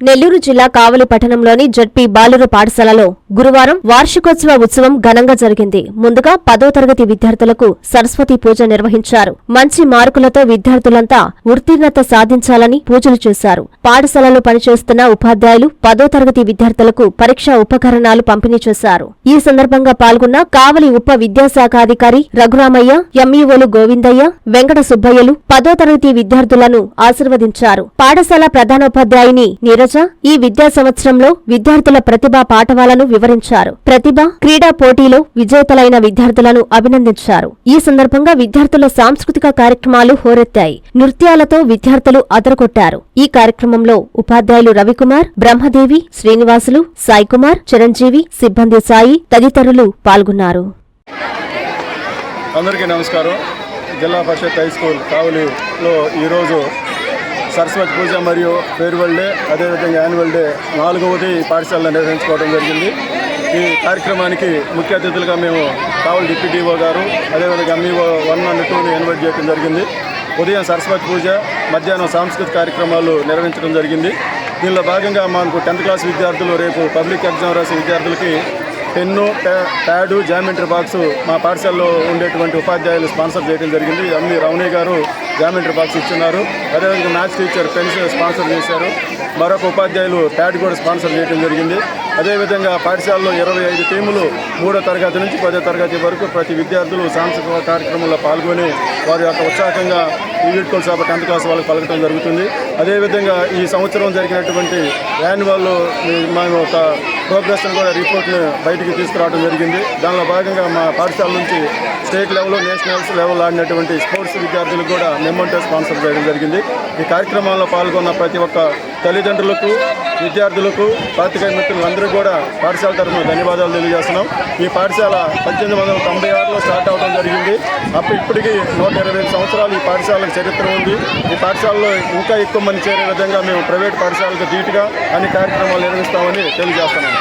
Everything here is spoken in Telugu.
నెల్లూరు జిల్లా కావలి పట్టణంలోని జడ్పీ బాలుర పాఠశాలలో గురువారం వార్షికోత్సవ ఉత్సవం ఘనంగా జరిగింది. ముందుగా పదో తరగతి విద్యార్థులకు సరస్వతి పూజ నిర్వహించారు. మంచి మార్కులతో విద్యార్థులంతా ఉత్తీర్ణత సాధించాలని పూజలు చేశారు. పాఠశాలలో పనిచేస్తున్న ఉపాధ్యాయులు పదో తరగతి విద్యార్థులకు పరీక్షా ఉపకరణాలు పంపిణీ చేశారు. ఈ సందర్భంగా పాల్గొన్న కావలి ఉప విద్యాశాఖాధికారి రఘురామయ్య ఎంఈఓలు గోవిందయ్య వెంకట సుబ్బయ్యలు పదో తరగతి విద్యార్థులను ఆశీర్వదించారు. పాఠశాల ప్రధానోపాధ్యాయుని నీరజ ఈ విద్యా సంవత్సరంలో విద్యార్థుల ప్రతిభా పాఠవాలను వివరించారు. ప్రతిభ క్రీడా పోటీలో విజేతలైన విద్యార్థులను అభినందించారు. ఈ సందర్భంగా విద్యార్థుల సాంస్కృతిక కార్యక్రమాలు హోరెత్తాయి. నృత్యాలతో విద్యార్థులు అదరగొట్టారు. ఈ కార్యక్రమంలో ఉపాధ్యాయులు రవికుమార్ బ్రహ్మదేవి శ్రీనివాసులు సాయికుమార్ చిరంజీవి సిబ్బంది సాయి తదితరులు పాల్గొన్నారు. అందరికీ నమస్కారం. జిల్లా పరిషత్ హై స్కూల్ కావలిలో ఈరోజు సరస్వతి పూజ మరియు ఫేర్వెల్ డే అదేవిధంగా యాన్యువల్ డే నాలుగవది పాఠశాలను పాఠశాలలో నిర్వహించుకోవడం జరిగింది. ఈ కార్యక్రమానికి ముఖ్య అతిథులుగా మేము కావల్ డిప్యూటీఓ గారు అదేవిధంగా ఎంఈఓ వన్ అండ్ టూని ఇన్వైట్ చేయడం జరిగింది. ఉదయం సరస్వతి పూజ మధ్యాహ్నం సాంస్కృతిక కార్యక్రమాలు నిర్వహించడం జరిగింది. దీనిలో భాగంగా మనకు టెన్త్ క్లాస్ విద్యార్థులు రేపు పబ్లిక్ ఎగ్జామ్ రాసే విద్యార్థులకి పెన్ను ప్యాడు జామెంట్రీ బాక్స్ మా పాఠశాలలో ఉండేటువంటి ఉపాధ్యాయులు స్పాన్సర్ చేయడం జరిగింది. అన్ని రమణి గారు జామెంట్రీ బాక్స్ ఇచ్చున్నారు. అదేవిధంగా మ్యాథ్స్ టీచర్ పెన్స్ స్పాన్సర్ చేశారు. మరొక ఉపాధ్యాయులు ప్యాడ్ కూడా స్పాన్సర్ చేయడం జరిగింది. అదేవిధంగా పాఠశాలలో ఇరవై ఐదు టీములు మూడో తరగతి నుంచి పదో తరగతి వరకు ప్రతి విద్యార్థులు సాంస్కృతిక కార్యక్రమంలో పాల్గొని వారి యొక్క ఉత్సాహంగా ఈ వీడ్కోల్ సభ టెన్త్ క్లాస్ వాళ్ళకి పలకటం జరుగుతుంది. అదేవిధంగా ఈ సంవత్సరం జరిగినటువంటి యాన్యువల్ మేము ఒక ప్రోగ్రెస్ని కూడా రిపోర్ట్ని బయటికి తీసుకురావడం జరిగింది. దానిలో భాగంగా మా పాఠశాల నుంచి స్టేట్ లెవెల్ నేషనల్స్ లెవెల్ ఆడినటువంటి స్పోర్ట్స్ విద్యార్థులకు కూడా మెమోంటో స్పాన్సర్ చేయడం జరిగింది. ఈ కార్యక్రమంలో పాల్గొన్న ప్రతి ఒక్క తల్లిదండ్రులకు విద్యార్థులకు పాతికేయ మిత్రులందరూ కూడా పాఠశాల తరఫున ధన్యవాదాలు తెలియజేస్తున్నాం. ఈ పాఠశాల పద్దెనిమిది వందల తొంభై ఆరులో స్టార్ట్ అవడం జరిగింది. అప్పుడు ఇప్పటికీ నూట ఇరవై ఐదు సంవత్సరాలు ఈ పాఠశాలకు చరిత్ర ఉంది. ఈ పాఠశాలలో ఇంకా ఎక్కువ మంది చేరే విధంగా మేము ప్రైవేట్ పాఠశాలకు ధీటుగా అన్ని కార్యక్రమాలు నిర్వహిస్తామని తెలియజేస్తున్నాం.